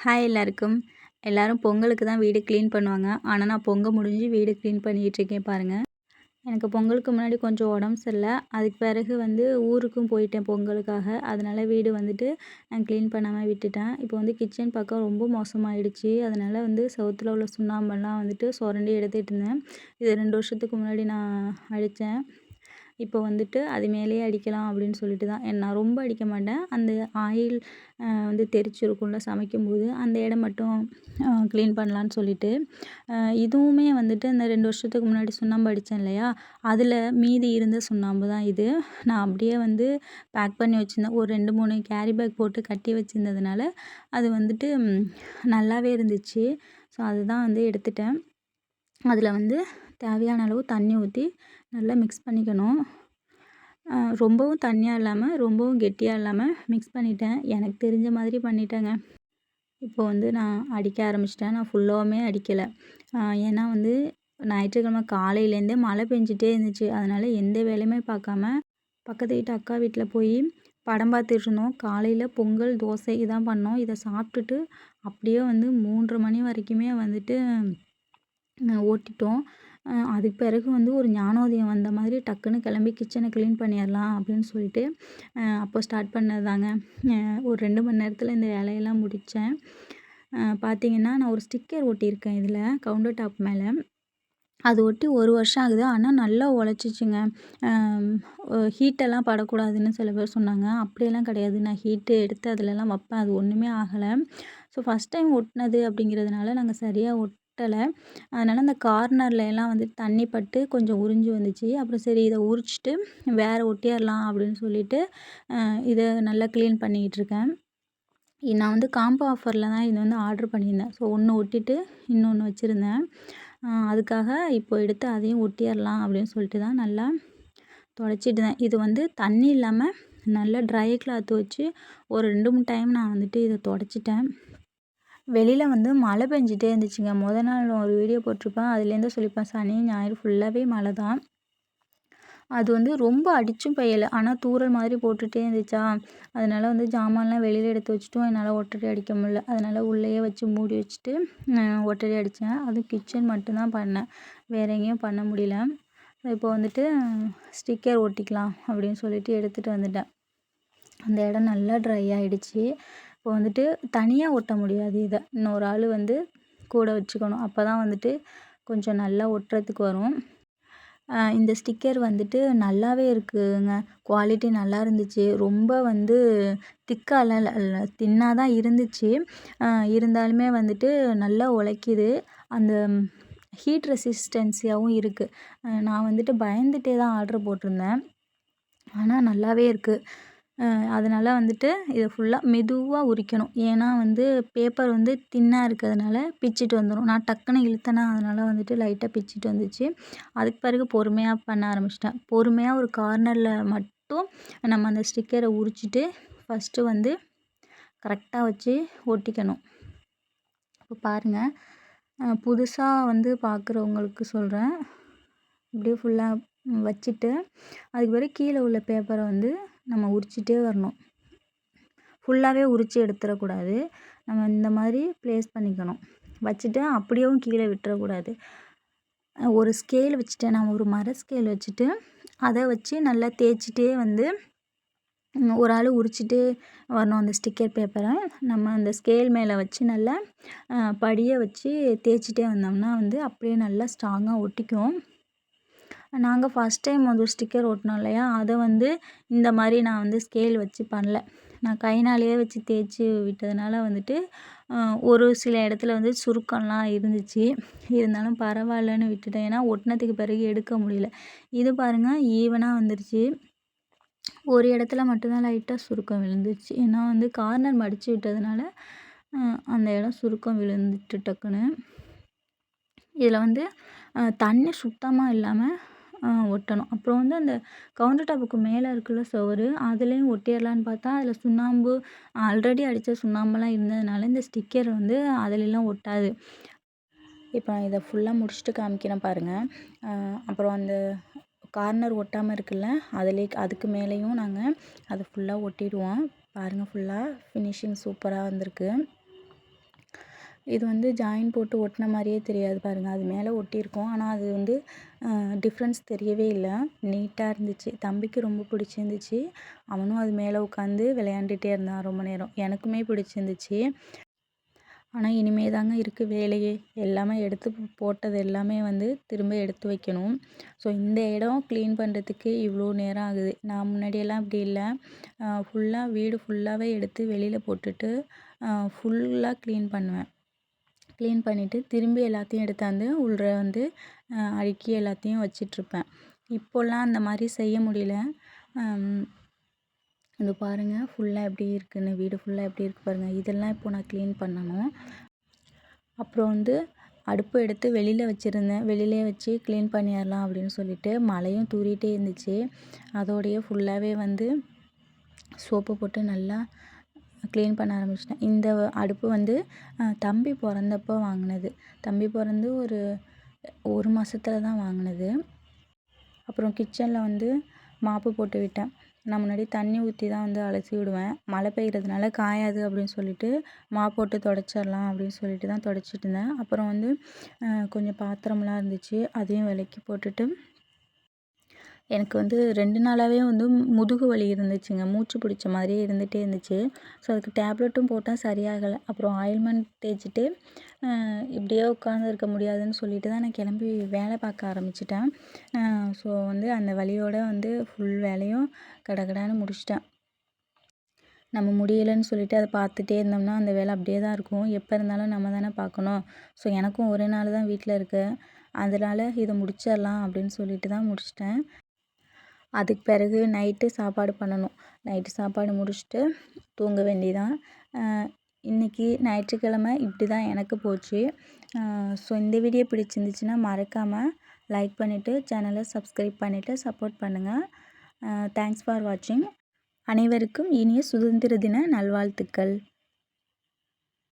Hi எல்லாருக்கும். எல்லாரும் பொங்கலுக்கு தான் வீடு க்ளீன் பண்ணுவாங்க. ஆனால் நான் பொங்கல் முடிஞ்சு வீடு க்ளீன் பண்ணிகிட்டு இருக்கேன் பாருங்கள் எனக்கு பொங்கலுக்கு முன்னாடி கொஞ்சம் உடம்பு சரியில்லை. அதுக்கு பிறகு வந்து ஊருக்கும் போயிட்டேன் பொங்கலுக்காக. அதனால் வீடு வந்துட்டு நான் க்ளீன் பண்ணாமல் விட்டுட்டேன். இப்போ வந்து கிச்சன் பக்கம் ரொம்ப மோசமாகிடுச்சு அதனால் வந்து சவுத்தில் உள்ள சுண்ணாம்பெல்லாம் வந்துட்டு சுரண்டி எடுத்துகிட்டு இருந்தேன். இது ரெண்டு வருஷத்துக்கு முன்னாடி நான் அடித்தேன். இப்போ வந்துட்டு அது மேலேயே அடிக்கலாம் அப்படின்னு சொல்லிட்டு தான். நான் ரொம்ப அடிக்க மாட்டேன். அந்த ஆயில் வந்து தெரிச்சிருக்கும்ல சமைக்கும்போது அந்த இடம் மட்டும் க்ளீன் பண்ணலான்னு சொல்லிட்டு. இதுவுமே வந்துட்டு இந்த ரெண்டு வருஷத்துக்கு முன்னாடி சுண்ணாம்பு அடித்தேன் இல்லையா? அதில் மீதி இருந்த சுண்ணாம்பு தான் இது. நான் அப்படியே வந்து பேக் பண்ணி வச்சுருந்தேன். ஒரு ரெண்டு மூணு கேரி பேக் போட்டு கட்டி வச்சுருந்ததுனால அது வந்துட்டு நல்லாவே இருந்துச்சு. ஸோ அதுதான் வந்து எடுத்துட்டேன். அதில் வந்து தேவையான அளவு தண்ணி ஊற்றி நல்லா மிக்ஸ் பண்ணிக்கணும். ரொம்பவும் தண்ணியாக இல்லாமல் ரொம்பவும் கெட்டியாக இல்லாமல் மிக்ஸ் பண்ணிட்டேன். எனக்கு தெரிஞ்ச மாதிரி பண்ணிட்டேங்க. இப்போ வந்து நான் அடிக்க ஆரம்பிச்சிட்டேன். நான் ஃபுல்லாகவுமே அடிக்கலை. ஏன்னா வந்து ஞாயிற்றுக்கிழமை காலையிலேருந்தே மழை பெஞ்சிட்டே இருந்துச்சு. அதனால் எந்த வேலையுமே பார்க்காம பக்கத்து வீட்டு அக்கா வீட்டில் போய் படம் பார்த்துட்டு இருந்தோம். காலையில் பொங்கல் தோசை இதான் பண்ணோம். இதை சாப்பிட்டுட்டு அப்படியே வந்து மூன்று மணி வரைக்குமே வந்துட்டு ஓட்டிட்டோம். அதுக்கு பிறகு வந்து ஒரு ஞானோதயம் வந்த மாதிரி டக்குன்னு கிளம்பி கிச்சனை க்ளீன் பண்ணிடலாம் அப்படின்னு சொல்லிட்டு அப்போ ஸ்டார்ட் பண்ணதாங்க ஒரு ரெண்டு மணி நேரத்தில் இந்த வேலையெல்லாம் முடித்தேன் பார்த்தீங்கன்னா நான் ஒரு ஸ்டிக்கர் ஒட்டியிருக்கேன் இதில் கவுண்டர் டாப் மேலே. அது ஒட்டி ஒரு வருஷம் ஆகுது. ஆனால் நல்லா உழைச்சிச்சிங்க. ஹீட்டெல்லாம் படக்கூடாதுன்னு சில பேர் சொன்னாங்க. அப்படியெல்லாம் கிடையாது. நான் ஹீட்டு எடுத்து அதிலலாம் வைப்பேன். அது ஒன்றுமே ஆகலை. ஸோ ஃபஸ்ட் டைம் ஒட்டினது அப்படிங்கிறதுனால நாங்கள் சரியாக ஒட் ஒட்டலை அதனால் அந்த கார்னரில் எல்லாம் வந்துட்டு தண்ணி பட்டு கொஞ்சம் உறிஞ்சி வந்துச்சு. அப்புறம் சரி இதை உரிச்சிட்டு வேறு ஒட்டிடலாம் அப்படின்னு சொல்லிட்டு இதை நல்லா க்ளீன் பண்ணிக்கிட்டு இருக்கேன். நான் வந்து காம்போ ஆஃபரில் தான் இது வந்து ஆர்டர் பண்ணியிருந்தேன். ஸோ ஒன்று ஒட்டிட்டு இன்னொன்று வச்சுருந்தேன். அதுக்காக இப்போ எடுத்து அதையும் ஒட்டிடலாம் அப்படின்னு சொல்லிட்டு தான் நல்லா துடைச்சிட்டு இது வந்து தண்ணி இல்லாமல் நல்லா ட்ரை கிளாத் வச்சு ஒரு ரெண்டு மூணு டைம் நான் வந்துட்டு இதை துடைச்சிட்டேன். வெளியில் வந்து மழை பெஞ்சிட்டே இருந்துச்சுங்க. மொதல் நாள் ஒரு வீடியோ போட்டிருப்பேன். அதுலேருந்து சொல்லியிருப்பேன் சனி ஞாயிறு ஃபுல்லாகவே மழை தான். அது வந்து ரொம்ப அடித்தும் பெய்யலை. ஆனால் தூறல் மாதிரி போட்டுகிட்டே இருந்துச்சா? அதனால் வந்து ஜாமான்லாம் வெளியில் எடுத்து வச்சுட்டும். என்னால் ஒட்டடி அடிக்க முடியல. அதனால் உள்ளேயே வச்சு மூடி வச்சுட்டு ஒட்டடி அடித்தேன் அதுவும் கிச்சன் மட்டும்தான் பண்ணேன். வேறு எங்கேயும் பண்ண முடியல. இப்போ வந்துட்டு ஸ்டிக்கர் ஒட்டிக்கலாம் அப்படின்னு சொல்லிட்டு எடுத்துகிட்டு வந்துட்டேன். அந்த இடம் நல்லா ட்ரை ஆகிடுச்சி இப்போ வந்துட்டு தனியாக ஒட்ட முடியாது இதை. இன்னொரு ஆள் வந்து கூட வச்சுக்கணும். அப்போ தான் வந்துட்டு கொஞ்சம் நல்லா ஒட்டுறதுக்கு வரும். இந்த ஸ்டிக்கர் வந்துட்டு நல்லாவே இருக்குதுங்க குவாலிட்டி நல்லா இருந்துச்சு. ரொம்ப வந்து திக்காலாம் இல்லை தின்னாக தான் இருந்துச்சு. இருந்தாலுமே வந்துட்டு நல்லா உழைக்கிது. அந்த ஹீட் ரெசிஸ்டன்சியாகவும் இருக்குது நான் வந்துட்டு பயந்துகிட்டே தான் ஆர்ட்ரு போட்டிருந்தேன். ஆனால் நல்லாவே இருக்குது அதனால் வந்துட்டு இதை ஃபுல்லாக மெதுவாக உரிக்கணும். ஏன்னா வந்து பேப்பர் வந்து தின்னாக இருக்கிறதுனால பிச்சுட்டு வந்துடும் நான் டக்குன்னு இழுத்தேனா அதனால் வந்துட்டு லைட்டாக பிச்சுட்டு வந்துச்சு. அதுக்கு பிறகு பொறுமையாக பண்ண ஆரம்பிச்சிட்டேன். பொறுமையாக ஒரு கார்னரில் மட்டும் நம்ம அந்த ஸ்டிக்கரை உரிச்சிட்டு ஃபஸ்ட்டு வந்து கரெக்டாக வச்சு ஒட்டிக்கணும். இப்போ பாருங்கள் புதுசாக வந்து பார்க்குறவங்களுக்கு சொல்கிறேன் இப்படியே ஃபுல்லாக வச்சுட்டு அதுக்கு பிறகு கீழே உள்ள பேப்பரை வந்து நம்ம உரிச்சிட்டே வரணும். ஃபுல்லாகவே உரித்து எடுத்துடக்கூடாது நம்ம இந்த மாதிரி ப்ளேஸ் பண்ணிக்கணும். வச்சுட்டு அப்படியேவும் கீழே விட்டுறக்கூடாது. ஒரு ஸ்கேல் வச்சுட்டேன் நான் ஒரு மர ஸ்கேல் வச்சுட்டு அதை வச்சு நல்லா தேய்ச்சிட்டே வந்து ஒரு ஆள் உரிச்சிட்டு வரணும் அந்த ஸ்டிக்கர் பேப்பரை நம்ம அந்த ஸ்கேல் மேலே வச்சு நல்லா படியை வச்சு தேய்ச்சிட்டே வந்தோம்னா வந்து அப்படியே நல்லா ஸ்ட்ராங்காக ஒட்டிக்கும். நாங்கள் ஃபஸ்ட் டைம் ஒரு ஸ்டிக்கர் ஒட்டினோம் இல்லையா? அதை வந்து இந்த மாதிரி நான் வந்து ஸ்கேல் வச்சு பண்ணல. நான் கைனாலேயே வச்சு தேய்ச்சி விட்டதுனால வந்துட்டு ஒரு சில இடத்துல வந்து சுருக்கம்லாம் இருந்துச்சு. இருந்தாலும் பரவாயில்லன்னு விட்டுட்டேன். ஏன்னா ஒட்டினத்துக்கு பிறகு எடுக்க முடியல. இது பாருங்கள் ஈவனாக வந்துருச்சு. ஒரு இடத்துல மட்டும்தான் லைட்டாக சுருக்கம் விழுந்துச்சு. ஏன்னா வந்து கார்னர் மடித்து விட்டதுனால அந்த இடம் சுருக்கம் விழுந்துட்டு டக்குன்னு. இதில் வந்து தண்ணி சுத்தமாக இல்லாமல் ஒட்டணும். அப்புறம் வந்து அந்த கவுண்டர் டாப்புக்கு மேலே இருக்குல்ல சுவரு அதுலேயும் ஒட்டிடலான்னு பார்த்தா அதில் சுண்ணாம்பு ஆல்ரெடி அடித்த சுண்ணாம்பெல்லாம் இருந்ததுனால இந்த ஸ்டிக்கர் வந்து அதுலெலாம் ஒட்டாது. இப்போ நான் இதை ஃபுல்லாக முடிச்சுட்டு காமிக்கிறேன் பாருங்கள் அப்புறம் அந்த கார்னர் ஒட்டாமல் இருக்குல்ல அதிலே அதுக்கு மேலேயும் நாங்கள் அதை ஃபுல்லாக ஒட்டிடுவோம். பாருங்கள் ஃபுல்லாக ஃபினிஷிங் சூப்பராக வந்திருக்கு. இது வந்து ஜாயின் போட்டு ஒட்டின மாதிரியே தெரியாது பாருங்கள் அது மேலே ஒட்டியிருக்கோம். ஆனால் அது வந்து டிஃப்ரென்ஸ் தெரியவே இல்லை. நீட்டாக இருந்துச்சு. தம்பிக்கு ரொம்ப பிடிச்சிருந்துச்சி. அவனும் அது மேலே உட்காந்து விளையாண்டுட்டே இருந்தான் ரொம்ப நேரம். எனக்குமே பிடிச்சிருந்துச்சி. ஆனால் இனிமே தாங்க இருக்குது வேலையே. எல்லாமே எடுத்து போட்டது எல்லாமே வந்து திரும்ப எடுத்து வைக்கணும். ஸோ இந்த இடம் க்ளீன் பண்ணுறதுக்கு இவ்வளோ நேரம் ஆகுது. நான் முன்னாடியெல்லாம் அப்படி இல்லை. ஃபுல்லாக வீடு ஃபுல்லாகவே எடுத்து வெளியில் போட்டுட்டு ஃபுல்லாக க்ளீன் பண்ணுவேன். க்ளீன் பண்ணிவிட்டு திரும்பி எல்லாத்தையும் எடுத்தாந்து உள்ள வந்து அடுக்கி எல்லாத்தையும் வச்சிட்ருப்பேன் இப்போல்லாம் அந்த மாதிரி செய்ய முடியல. இது பாருங்கள் ஃபுல்லாக எப்படி இருக்குன்னு வீடு ஃபுல்லாக எப்படி இருக்குது பாருங்கள் இதெல்லாம் இப்போ நான் க்ளீன் பண்ணணும். அப்புறம் வந்து அடுப்பு எடுத்து வெளியில் வச்சுருந்தேன். வெளியிலே வச்சு க்ளீன் பண்ணிடலாம் அப்படின்னு சொல்லிட்டு மழையும் தூறிகிட்டே இருந்துச்சு. அதோடையே ஃபுல்லாகவே வந்து சோப்பு போட்டு நல்லா க்ளீன் பண்ண ஆரம்பிச்சிட்டேன். இந்த அடுப்பு வந்து தம்பி பிறந்தப்போ வாங்கினது. தம்பி பிறந்து ஒரு ஒரு மாதத்துல தான் வாங்கினது. அப்புறம் கிச்சனில் வந்து மாப்பு போட்டு விட்டேன். நான் முன்னாடி தண்ணி ஊற்றி தான் வந்து அலசி விடுவேன். மழை பெய்கிறதுனால காயாது அப்படின்னு சொல்லிட்டு மா போட்டு தொடச்சிடலாம் அப்படின்னு சொல்லிட்டு தான் தொடச்சிட்டு இருந்தேன். அப்புறம் வந்து கொஞ்சம் பாத்திரம்லாம் இருந்துச்சு. அதையும் விலக்கி போட்டுட்டு எனக்கு வந்து ரெண்டு நாளாகவே வந்து முதுகு வலி இருந்துச்சுங்க. மூச்சு பிடிச்ச மாதிரியே இருந்துகிட்டே இருந்துச்சு. ஸோ அதுக்கு டேப்லெட்டும் போட்டால் சரியாகலை. அப்புறம் ஆயில்மெண்ட் தேய்ச்சிட்டு இப்படியே உட்காந்துருக்க முடியாதுன்னு சொல்லிட்டு தான் நான் கிளம்பி வேலை பார்க்க ஆரம்பிச்சிட்டேன். ஸோ வந்து அந்த வலியோடு வந்து ஃபுல் வேலையும் கடகடான்னு முடிச்சிட்டேன். நம்ம முடியலைன்னு சொல்லிட்டு அதை பார்த்துட்டே இருந்தோம்னா அந்த வேலை அப்படியே தான் இருக்கும். எப்போ இருந்தாலும் நம்ம தானே பார்க்கணும். ஸோ எனக்கும் ஒரு நாள் தான் வீட்டில் இருக்கேன் அதனால் இதை முடிச்சிடலாம் அப்படின்னு சொல்லிட்டு தான் முடிச்சிட்டேன். அதுக்கு பிறகு நைட்டு சாப்பாடு பண்ணணும். நைட்டு சாப்பாடு முடிச்சுட்டு தூங்க வேண்டியதான் இன்றைக்கி ஞாயிற்றுக்கிழமை இப்படி தான் எனக்கு போச்சு. ஸோ இந்த வீடியோ பிடிச்சிருந்துச்சின்னா மறக்காமல் லைக் பண்ணிவிட்டு சேனலை சப்ஸ்கிரைப் பண்ணிவிட்டு சப்போர்ட் பண்ணுங்கள் தேங்க்ஸ் ஃபார் வாட்சிங் அனைவருக்கும் இனிய சுதந்திர தின நல்வாழ்த்துக்கள்.